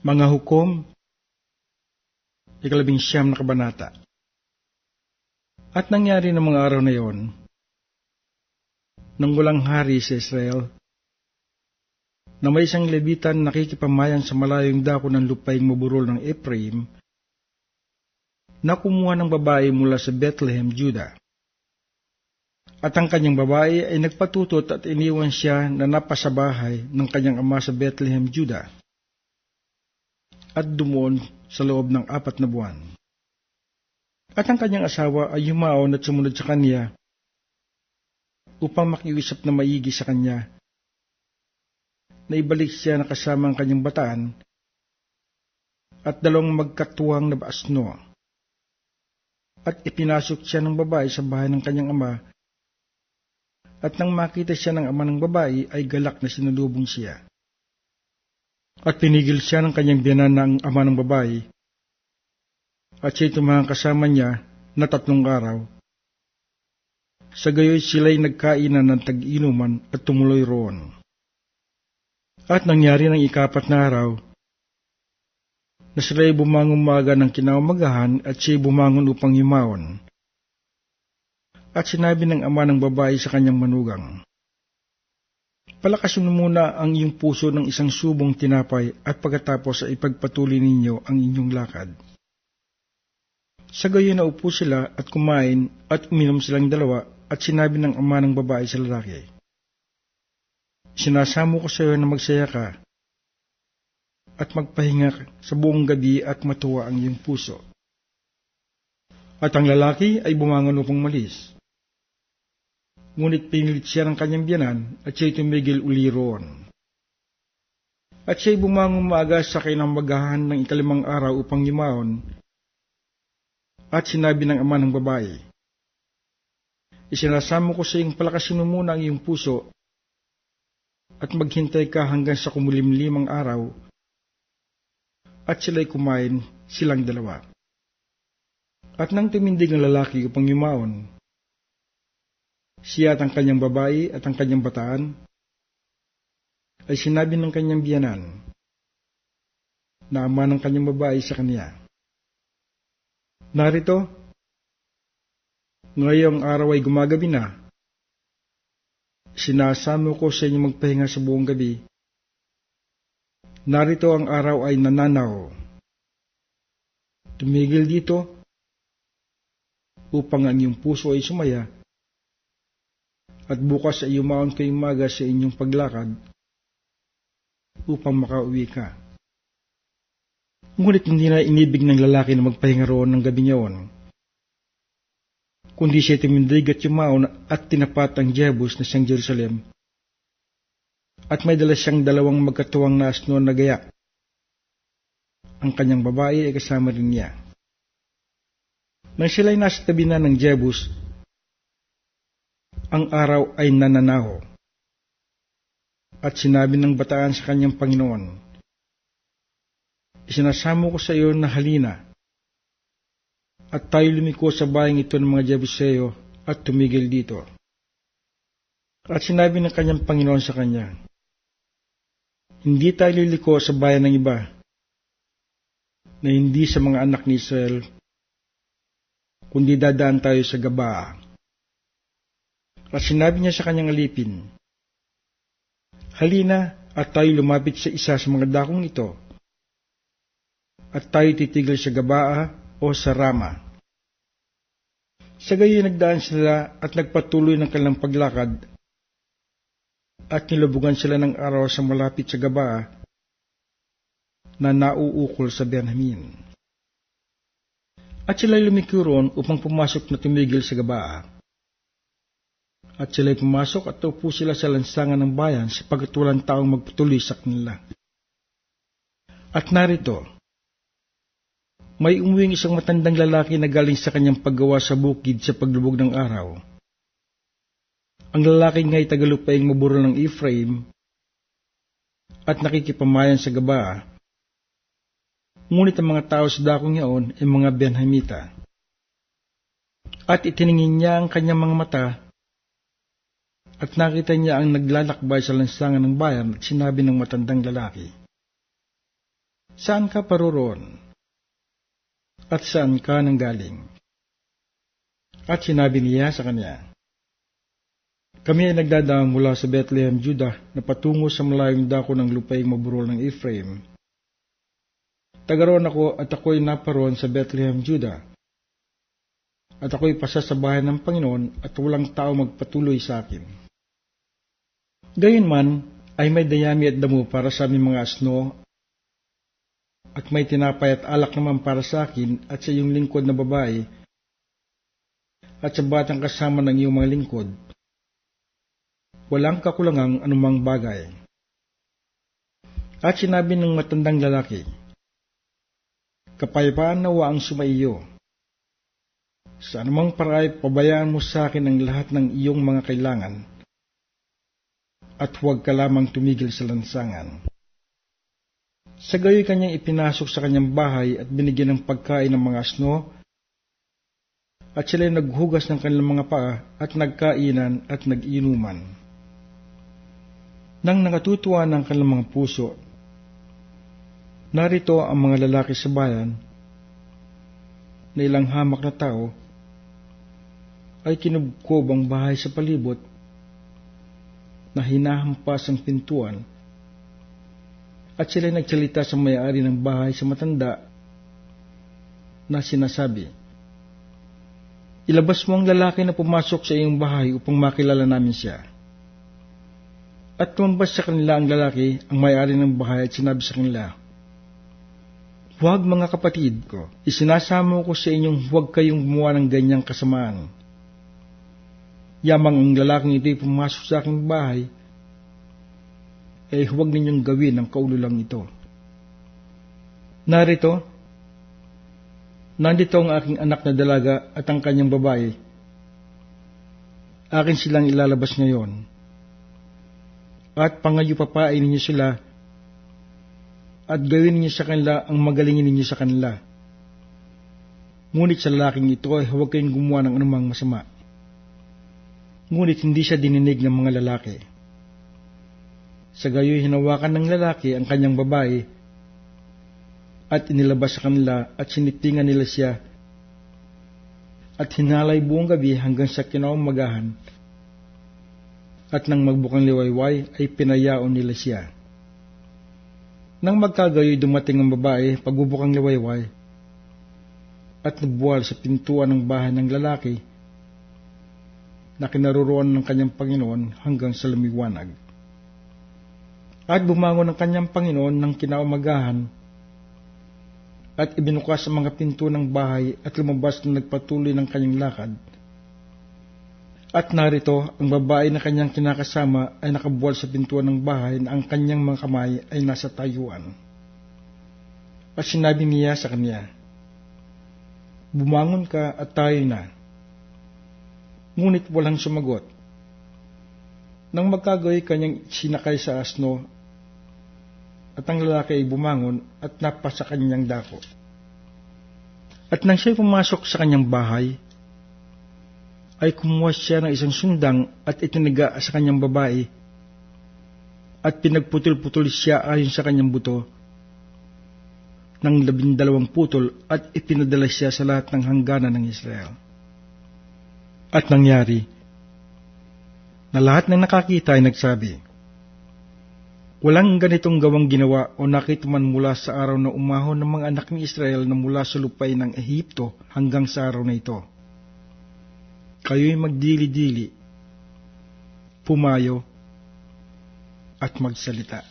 Mga hukom, ikalabing siyam na kabanata. At nangyari ng mga araw na yon, nang walang hari sa Israel, na may isang lebitan nakikipamayan sa malayong dako ng lupaing maburol ng Ephraim, na kumuha ng babae mula sa Bethlehem, Judah. At ang kanyang babae ay nagpatutot at iniwan siya na napasabahay ng kanyang ama sa Bethlehem, Judah at dumoon sa loob ng apat na buwan. At ang kanyang asawa ay yumaon at sumunod sa kanya upang makiusap na maigi sa kanya na ibalik siya na kasama ang kanyang bataan at dalawang magkatuwang na baasno. At ipinasok siya ng babae sa bahay ng kanyang ama at nang makita siya ng ama ng babae ay galak na sinulubong siya. At pinigil siya ng kanyang biyanan ng ama ng babae. At siya'y tumahang kasama niya na tatlong araw. Sa gayoy sila'y nagkainan ng tag-inuman at tumuloy roon. At nangyari ng ikapat na araw, na sila'y bumangon umaga ng kinamagahan at siya'y bumangon upang yumaon. At sinabi ng ama ng babae sa kanyang manugang, Palakasin muna ang iyong puso ng isang subong tinapay at pagkatapos ay ipagpatuloy ninyo ang inyong lakad. Sa gayon na upo sila at kumain at uminom silang dalawa at sinabi ng ama ng babae sa lalaki, Sinasamo ko sa iyo na magsaya ka at magpahinga sa buong gabi at matuwa ang iyong puso. At ang lalaki ay bumangon upang malis ngunit pinilit siya ng kanyang biyanan at siya'y tumigil uli roon. At siya'y bumangon maaga sa kinamagahan ng ikalimang araw upang yumaon, at sinabi ng ama ng babae, Isinasamo ko sa iyong palakasin mo muna ang iyong puso at maghintay ka hanggang sa kumulimlimang araw at sila'y kumain silang dalawa. At nang tumindig ang lalaki upang yumaon, siya at ang kanyang babae at ang kanyang bataan, ay sinabi ng kanyang biyanan na ama ng kanyang babae sa kanya. Narito, ngayong araw ay gumagabi na. Sinasamo ko sa inyo magpahinga sa buong gabi. Narito ang araw ay nananaw. Tumigil dito upang ang iyong puso ay sumaya at bukas ay umaon kayong maga sa inyong paglakad upang makauwi ka. Ngunit hindi na inibig ng lalaki na magpahinga roon ng gabi niyaon, kundi siya tumindig at yumaon at tinapat ang Jebus na siyang Jerusalem. At may dala siyang dalawang magkatuwang na asno na gaya. Ang kanyang babae ay kasama rin niya. Nang sila'y nasa tabi na ng Jebus, ang araw ay nananaho. At sinabi ng bataan sa kanyang Panginoon, Isinasamo ko sa iyo na halina, at tayo lumiko sa bayang ito ng mga Jebuseo at tumigil dito. At sinabi ng kanyang Panginoon sa kanya, Hindi tayo liliko sa bayan ng iba, na hindi sa mga anak ni Israel, kundi dadaan tayo sa Gabaa at sinabi niya sa kanyang alipin, Halina at tayo lumapit sa isa sa mga dakong ito, at tayo titigil sa Gabaa o sa Rama. Sa gayon nagdaan sila at nagpatuloy ng kanilang paglakad, at nilubugan sila ng araw sa malapit sa Gabaa na nauukol sa Benjamin. At sila lumikyo roon upang pumasok na tumigil sa Gabaa at sila'y pumasok at upo sila sa lansangan ng bayan sapagkat walang taong magpatuloy sa kanila. At narito, may umuwing isang matandang lalaki na galing sa kanyang paggawa sa bukid sa paglubog ng araw. Ang lalaki nga'y tagalupaing maburol ng Ephraim at nakikipamayan sa gaba. Ngunit ang mga tao sa dakong yaon ay mga Benhamita. At itiningin niya ang kanyang mga mata at nakita niya ang naglalakbay sa lansangan ng bayan at sinabi ng matandang lalaki, Saan ka paroroon? At saan ka nanggaling? At sinabi niya sa kanya, Kami ay nagdadaan mula sa Bethlehem, Judah, na patungo sa malayong dako ng lupaing maburol ng Ephraim. Tagaroon ako at ako'y naparoon sa Bethlehem, Judah. At ako'y pasasabahan ng Panginoon at walang tao magpatuloy sa akin. Gayunman ay may dayami at damo para sa aming mga asno at may tinapay at alak naman para sa akin at sa iyong lingkod na babae at sa batang kasama ng iyong mga lingkod. Walang kakulangang anumang bagay. At sinabi ng matandang lalaki, Kapayapaan nawa ang sumaiyo. Sa anumang paray, pabayaan mo sa akin ang lahat ng iyong mga kailangan at huwag ka lamang tumigil sa lansangan. Sa gayoy kanyang ipinasok sa kanyang bahay at binigyan ng pagkain ng mga asno, at sila'y naghugas ng kanilang mga paa at nagkainan at nag-inuman. Nang nakatutuwa ng kanilang mga puso, narito ang mga lalaki sa bayan na ilang hamak na tao ay kinubkob ang bahay sa palibot na hinahampas ang pintuan at sila nagsalita sa may-ari ng bahay sa matanda na sinasabi, Ilabas mo ang lalaki na pumasok sa iyong bahay upang makilala namin siya. At tumambas sa kanila ang lalaki, ang may-ari ng bahay at sinabi sa kanila, Huwag mga kapatid ko, isinasamo ko sa inyong huwag kayong gumawa ng ganyang kasamaan Yamang ang lalaking ito'y pumasok sa aking bahay, eh huwag ninyong gawin ang kaululang ito. Narito, nandito ang aking anak na dalaga at ang kanyang babae. Akin silang ilalabas ngayon. At pangayo papain ninyo sila at gawin ninyo sa kanila ang magalingin ninyo sa kanila. Ngunit sa lalaking ito ay huwag kayong gumawa ng anumang masama ngunit hindi siya dininig ng mga lalaki. Sa gayoy hinawakan ng lalaki ang kanyang babae at inilabas sa kanila at sinipingan nila siya at hinalay buong gabi hanggang sa kinaumagahan at nang magbukang liwayway ay pinayaon nila siya. Nang magkagayoy dumating ang babae pagbubukang liwayway at nagbuwal sa pintuan ng bahay ng lalaki na kinaruroan ng kanyang Panginoon hanggang sa lumiwanag. At bumangon ng kanyang Panginoon ng kinaumagahan at ibinukas ang mga pinto ng bahay at lumabas na nagpatuloy ng kanyang lakad. At narito, ang babae na kanyang kinakasama ay nakabuwal sa pintuan ng bahay na ang kanyang mga kamay ay nasa tayuan. At sinabi niya sa kanya, Bumangon ka at tayo na ngunit walang sumagot. Nang magkagaway kanyang sinakay sa asno, at ang lalaki ay bumangon at napa sa kanyang dako. At nang siya'y pumasok sa kanyang bahay, ay kumuha siya ng isang sundang at itiniga sa kanyang babae, at pinagputol-putol siya ayon sa kanyang buto, ng labindalawang putol at ipinadala siya sa lahat ng hangganan ng Israel. At nangyari, na lahat ng nakakita ay nagsabi, Walang ganitong gawang ginawa o nakita man mula sa araw na umahon ng mga anak ni Israel na mula sa lupay ng Ehipto hanggang sa araw na ito. Kayo'y magdili-dili, pumayo, at magsalita.